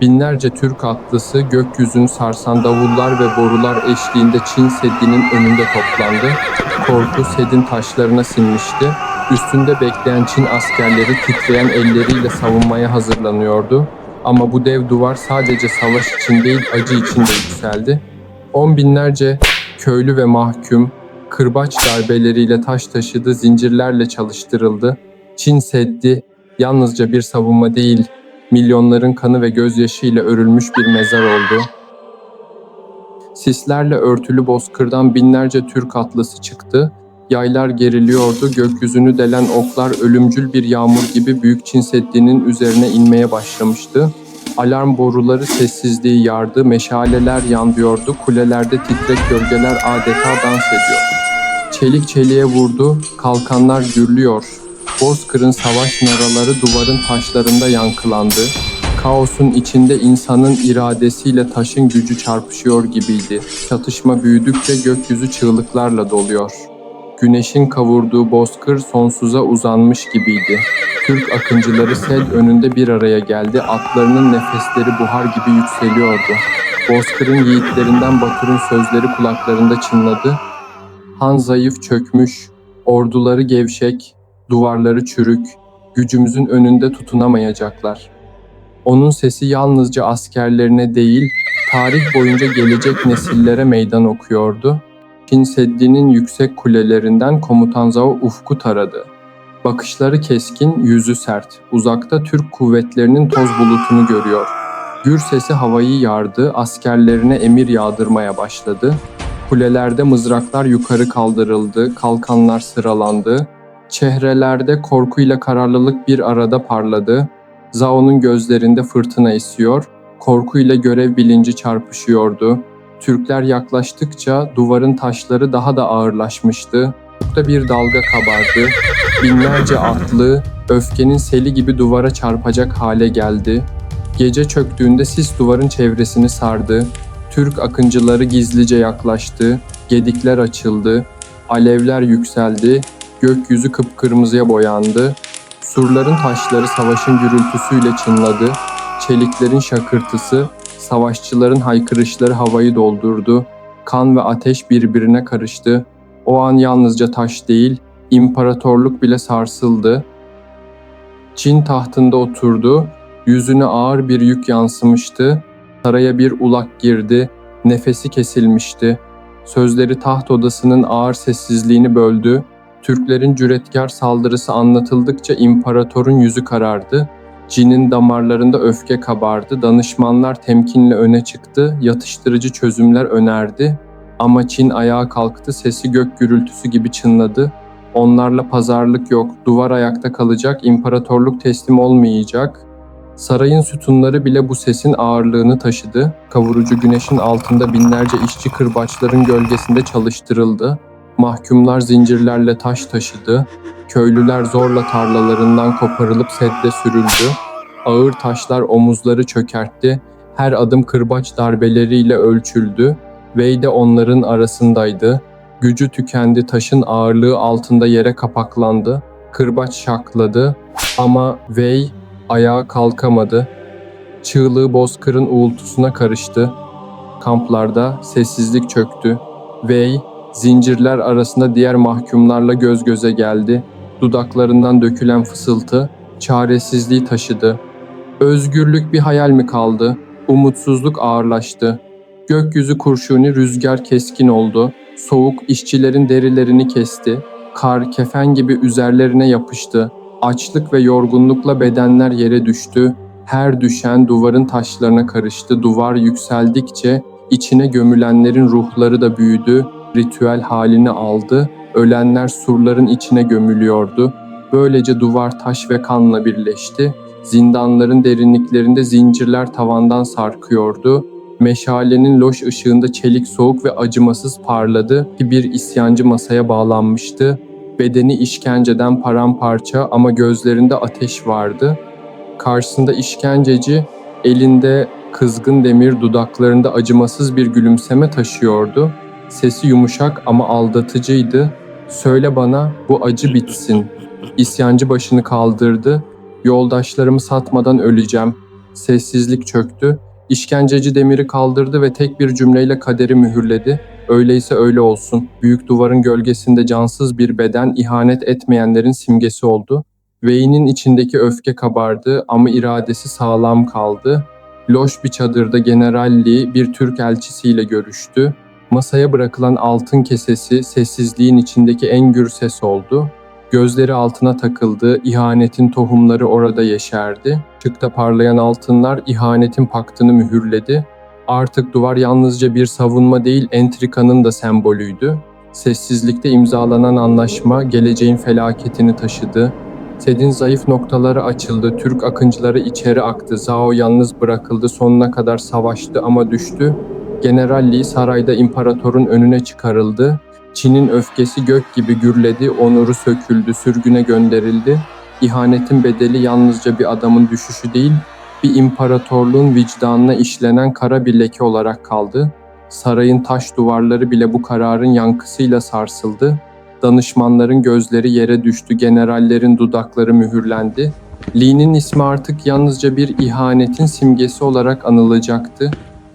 Binlerce Türk atlısı gökyüzünü sarsan davullar ve borular eşliğinde Çin Seddi'nin önünde toplandı. Korku Sed'in taşlarına sinmişti. Üstünde bekleyen Çin askerleri titreyen elleriyle savunmaya hazırlanıyordu. Ama bu dev duvar sadece savaş için değil acı için de yükseldi. On binlerce köylü ve mahkum kırbaç darbeleriyle taş taşıdı, zincirlerle çalıştırıldı. Çin Seddi yalnızca bir savunma değil, milyonların kanı ve gözyaşıyla örülmüş bir mezar oldu. Sislerle örtülü bozkırdan binlerce Türk atlısı çıktı. Yaylar geriliyordu, gökyüzünü delen oklar ölümcül bir yağmur gibi Büyük Çin Seddi'nin üzerine inmeye başlamıştı. Alarm boruları sessizliği yardı, meşaleler yanıyordu, kulelerde titrek gölgeler adeta dans ediyor. Çelik çeliğe vurdu, kalkanlar gürlüyor. Bozkır'ın savaş naraları duvarın taşlarında yankılandı. Kaosun içinde insanın iradesiyle taşın gücü çarpışıyor gibiydi. Çatışma büyüdükçe gökyüzü çığlıklarla doluyor. Güneşin kavurduğu bozkır sonsuza uzanmış gibiydi. Türk akıncıları sel önünde bir araya geldi. Atlarının nefesleri buhar gibi yükseliyordu. Bozkır'ın yiğitlerinden Batur'un sözleri kulaklarında çınladı. Han zayıf çökmüş, orduları gevşek, duvarları çürük, gücümüzün önünde tutunamayacaklar. Onun sesi yalnızca askerlerine değil, tarih boyunca gelecek nesillere meydan okuyordu. Çin Seddi'nin yüksek kulelerinden komutan Zhao ufku taradı. Bakışları keskin, yüzü sert. Uzakta Türk kuvvetlerinin toz bulutunu görüyor. Gür sesi havayı yardı, askerlerine emir yağdırmaya başladı. Kulelerde mızraklar yukarı kaldırıldı, kalkanlar sıralandı. Çehrelerde korkuyla kararlılık bir arada parladı. Zao'nun gözlerinde fırtına esiyor, korkuyla görev bilinci çarpışıyordu. Türkler yaklaştıkça duvarın taşları daha da ağırlaşmıştı. Ufukta bir dalga kabardı. Binlerce atlı, öfkenin seli gibi duvara çarpacak hale geldi. Gece çöktüğünde sis duvarın çevresini sardı. Türk akıncıları gizlice yaklaştı. Gedikler açıldı. Alevler yükseldi. Gökyüzü kıpkırmızıya boyandı. Surların taşları savaşın gürültüsüyle çınladı. Çeliklerin şakırtısı, savaşçıların haykırışları havayı doldurdu. Kan ve ateş birbirine karıştı. O an yalnızca taş değil, imparatorluk bile sarsıldı. Çin tahtında oturdu, yüzüne ağır bir yük yansımıştı. Saraya bir ulak girdi, nefesi kesilmişti. Sözleri taht odasının ağır sessizliğini böldü. Türklerin cüretkar saldırısı anlatıldıkça imparatorun yüzü karardı. Cin'in damarlarında öfke kabardı. Danışmanlar temkinle öne çıktı. Yatıştırıcı çözümler önerdi. Ama Çin ayağa kalktı. Sesi gök gürültüsü gibi çınladı. Onlarla pazarlık yok. Duvar ayakta kalacak. imparatorluk teslim olmayacak. Sarayın sütunları bile bu sesin ağırlığını taşıdı. Kavurucu güneşin altında binlerce işçi kırbaçların gölgesinde çalıştırıldı. Mahkumlar zincirlerle taş taşıdı. Köylüler zorla tarlalarından koparılıp sedde sürüldü. Ağır taşlar omuzları çökertti. Her adım kırbaç darbeleriyle ölçüldü. Vey de onların arasındaydı. Gücü tükendi taşın ağırlığı altında yere kapaklandı. Kırbaç şakladı ama Vey ayağa kalkamadı. Çığlığı bozkırın uğultusuna karıştı. Kamplarda sessizlik çöktü. Vey zincirler arasında diğer mahkumlarla göz göze geldi. Dudaklarından dökülen fısıltı çaresizliği taşıdı. Özgürlük bir hayal mi kaldı? Umutsuzluk ağırlaştı. Gökyüzü kurşuni rüzgar keskin oldu. Soğuk işçilerin derilerini kesti. Kar kefen gibi üzerlerine yapıştı. Açlık ve yorgunlukla bedenler yere düştü. Her düşen duvarın taşlarına karıştı. Duvar yükseldikçe içine gömülenlerin ruhları da büyüdü. Ritüel halini aldı. Ölenler surların içine gömülüyordu. Böylece duvar taş ve kanla birleşti. Zindanların derinliklerinde zincirler tavandan sarkıyordu. Meşalenin loş ışığında çelik soğuk ve acımasız parladı ki bir isyancı masaya bağlanmıştı. Bedeni işkenceden paramparça ama gözlerinde ateş vardı. Karşısında işkenceci elinde kızgın demir dudaklarında acımasız bir gülümseme taşıyordu. Sesi yumuşak ama aldatıcıydı. Söyle bana bu acı bitsin. İsyancı başını kaldırdı. Yoldaşlarımı satmadan öleceğim. Sessizlik çöktü. İşkenceci demiri kaldırdı ve tek bir cümleyle kaderi mühürledi. Öyleyse öyle olsun. Büyük duvarın gölgesinde cansız bir beden ihanet etmeyenlerin simgesi oldu. Vey'nin içindeki öfke kabardı ama iradesi sağlam kaldı. Loş bir çadırda General bir Türk elçisiyle görüştü. Masaya bırakılan altın kesesi sessizliğin içindeki en gür ses oldu. Gözleri altına takıldı, ihanetin tohumları orada yeşerdi. Çıkta parlayan altınlar ihanetin paktını mühürledi. Artık duvar yalnızca bir savunma değil, entrikanın da sembolüydü. Sessizlikte imzalanan anlaşma geleceğin felaketini taşıdı. Sed'in zayıf noktaları açıldı, Türk akıncıları içeri aktı, Zhao yalnız bırakıldı, sonuna kadar savaştı ama düştü. General Lee sarayda imparatorun önüne çıkarıldı. Çin'in öfkesi gök gibi gürledi, onuru söküldü, sürgüne gönderildi. İhanetin bedeli yalnızca bir adamın düşüşü değil, bir imparatorluğun vicdanına işlenen kara bir leke olarak kaldı. Sarayın taş duvarları bile bu kararın yankısıyla sarsıldı. Danışmanların gözleri yere düştü, generallerin dudakları mühürlendi. Lee'nin ismi artık yalnızca bir ihanetin simgesi olarak anılacaktı.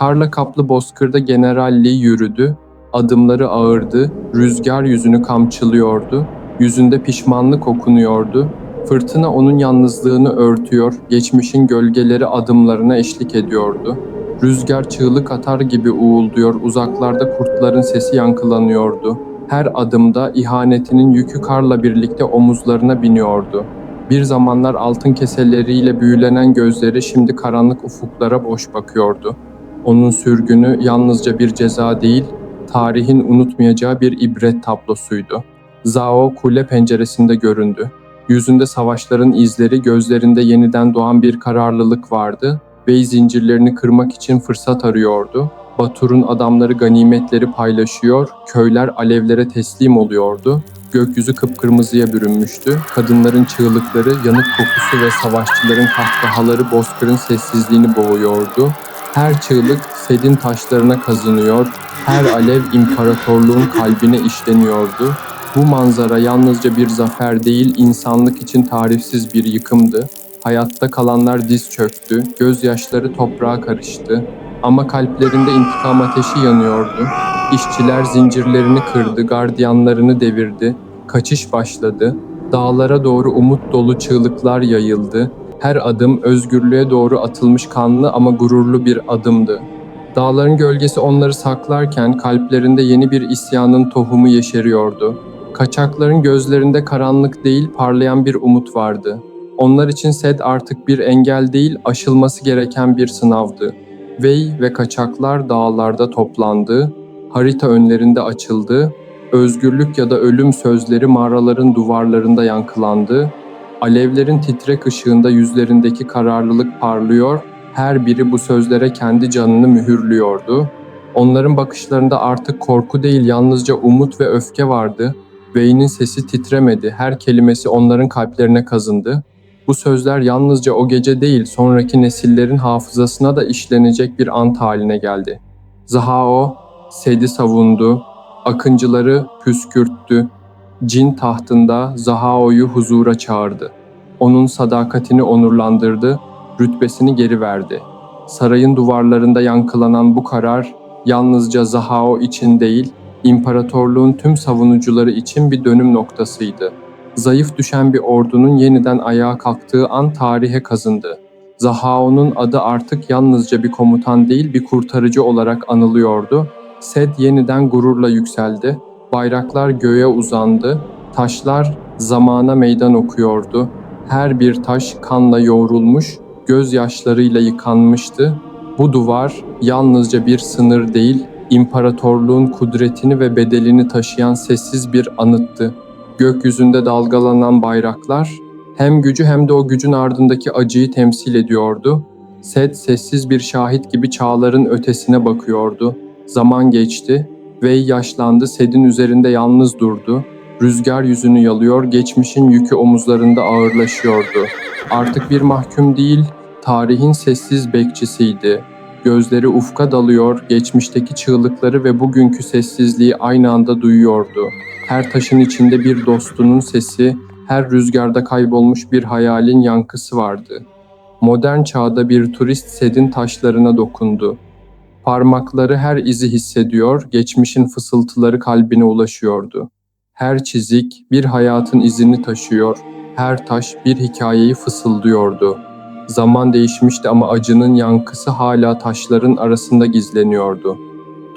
Karla kaplı bozkırda General Lee yürüdü. Adımları ağırdı, rüzgar yüzünü kamçılıyordu. Yüzünde pişmanlık okunuyordu. Fırtına onun yalnızlığını örtüyor, geçmişin gölgeleri adımlarına eşlik ediyordu. Rüzgar çığlık atar gibi uğulduyor, uzaklarda kurtların sesi yankılanıyordu. Her adımda ihanetinin yükü karla birlikte omuzlarına biniyordu. Bir zamanlar altın keseleriyle büyülenen gözleri şimdi karanlık ufuklara boş bakıyordu. Onun sürgünü yalnızca bir ceza değil, tarihin unutmayacağı bir ibret tablosuydu. Zhao kule penceresinde göründü. Yüzünde savaşların izleri, gözlerinde yeniden doğan bir kararlılık vardı. Bey zincirlerini kırmak için fırsat arıyordu. Batur'un adamları ganimetleri paylaşıyor, köyler alevlere teslim oluyordu. Gökyüzü kıpkırmızıya bürünmüştü. Kadınların çığlıkları, yanık kokusu ve savaşçıların kahkahaları bozkırın sessizliğini boğuyordu. Her çığlık sedin taşlarına kazınıyor, her alev imparatorluğun kalbine işleniyordu. Bu manzara yalnızca bir zafer değil, insanlık için tarifsiz bir yıkımdı. Hayatta kalanlar diz çöktü, gözyaşları toprağa karıştı. Ama kalplerinde intikam ateşi yanıyordu. İşçiler zincirlerini kırdı, gardiyanlarını devirdi. Kaçış başladı. Dağlara doğru umut dolu çığlıklar yayıldı. Her adım özgürlüğe doğru atılmış kanlı ama gururlu bir adımdı. Dağların gölgesi onları saklarken kalplerinde yeni bir isyanın tohumu yeşeriyordu. Kaçakların gözlerinde karanlık değil parlayan bir umut vardı. Onlar için Sed artık bir engel değil aşılması gereken bir sınavdı. Vey ve kaçaklar dağlarda toplandı, harita önlerinde açıldı, özgürlük ya da ölüm sözleri mağaraların duvarlarında yankılandı, alevlerin titrek ışığında yüzlerindeki kararlılık parlıyor, her biri bu sözlere kendi canını mühürlüyordu. Onların bakışlarında artık korku değil yalnızca umut ve öfke vardı. Vey'nin sesi titremedi, her kelimesi onların kalplerine kazındı. Bu sözler yalnızca o gece değil, sonraki nesillerin hafızasına da işlenecek bir ant haline geldi. Zahao, Sed'i savundu, akıncıları püskürttü. Cin tahtında Zahao'yu huzura çağırdı. Onun sadakatini onurlandırdı, rütbesini geri verdi. Sarayın duvarlarında yankılanan bu karar yalnızca Zahao için değil, imparatorluğun tüm savunucuları için bir dönüm noktasıydı. Zayıf düşen bir ordunun yeniden ayağa kalktığı an tarihe kazındı. Zahao'nun adı artık yalnızca bir komutan değil bir kurtarıcı olarak anılıyordu. Sed yeniden gururla yükseldi. Bayraklar göğe uzandı. Taşlar zamana meydan okuyordu. Her bir taş kanla yoğrulmuş, gözyaşlarıyla yıkanmıştı. Bu duvar yalnızca bir sınır değil, imparatorluğun kudretini ve bedelini taşıyan sessiz bir anıttı. Gökyüzünde dalgalanan bayraklar hem gücü hem de o gücün ardındaki acıyı temsil ediyordu. Sed sessiz bir şahit gibi çağların ötesine bakıyordu. Zaman geçti. Vey yaşlandı, Sed'in üzerinde yalnız durdu. Rüzgar yüzünü yalıyor, geçmişin yükü omuzlarında ağırlaşıyordu. Artık bir mahkum değil, tarihin sessiz bekçisiydi. Gözleri ufka dalıyor, geçmişteki çığlıkları ve bugünkü sessizliği aynı anda duyuyordu. Her taşın içinde bir dostunun sesi, her rüzgarda kaybolmuş bir hayalin yankısı vardı. Modern çağda bir turist Sed'in taşlarına dokundu. Parmakları her izi hissediyor, geçmişin fısıltıları kalbine ulaşıyordu. Her çizik bir hayatın izini taşıyor, her taş bir hikayeyi fısıldıyordu. Zaman değişmişti ama acının yankısı hala taşların arasında gizleniyordu.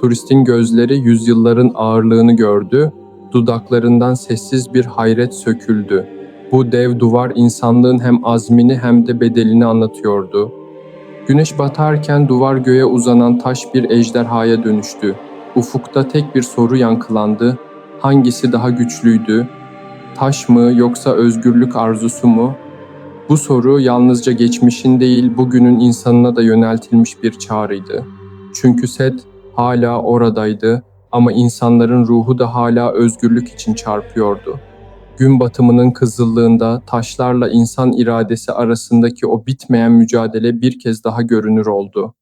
Turistin gözleri yüzyılların ağırlığını gördü, dudaklarından sessiz bir hayret söküldü. Bu dev duvar insanlığın hem azmini hem de bedelini anlatıyordu. Güneş batarken duvar göğe uzanan taş bir ejderhaya dönüştü. Ufukta tek bir soru yankılandı. Hangisi daha güçlüydü? Taş mı yoksa özgürlük arzusu mu? Bu soru yalnızca geçmişin değil bugünün insanına da yöneltilmiş bir çağrıydı. Çünkü Set hala oradaydı ama insanların ruhu da hala özgürlük için çarpıyordu. Gün batımının kızıllığında taşlarla insan iradesi arasındaki o bitmeyen mücadele bir kez daha görünür oldu.